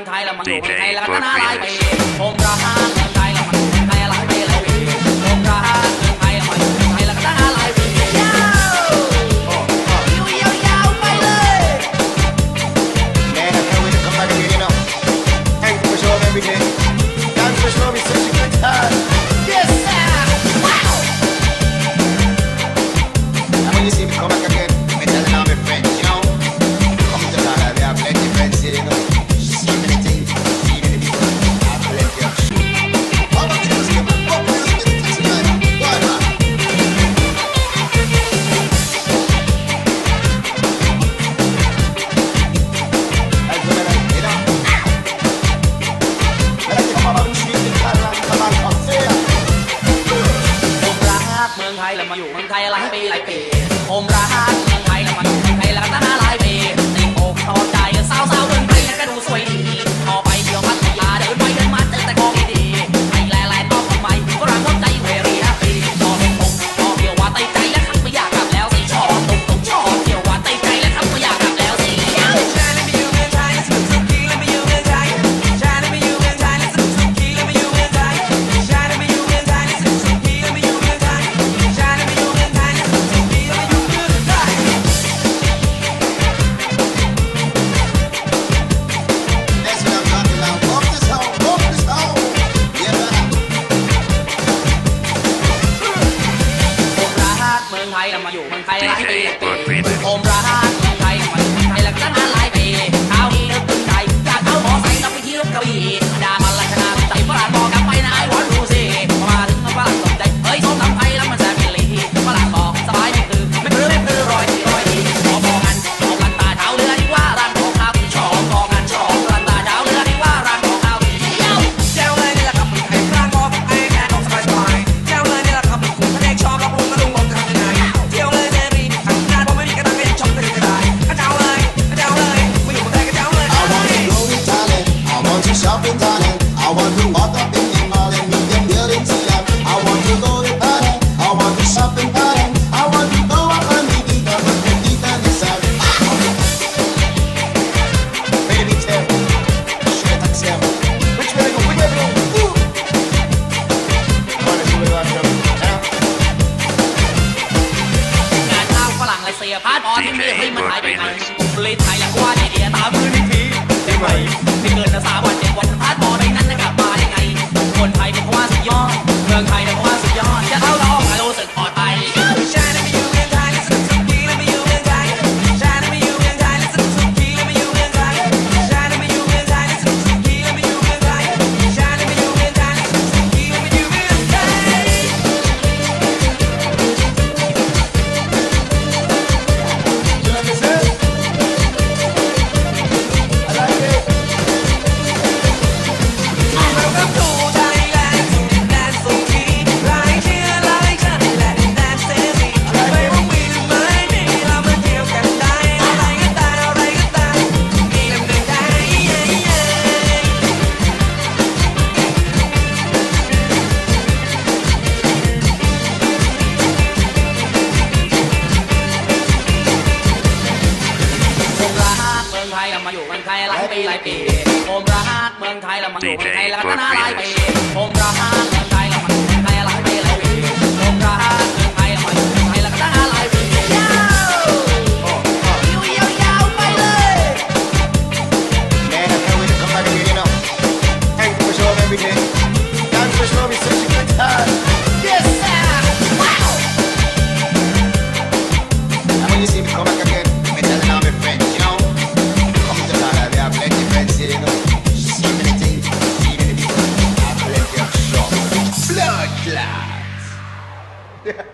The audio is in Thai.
งไทยแล้วมันอยู่เมืองไทยแล้วก็น่ารักไปเองผมรัก อยู่เมืองไทยหลายปีหลายปี ปีผมรักเมืองไทยและมันอยู่เมืองไทยและก็น่ารักป Yeah.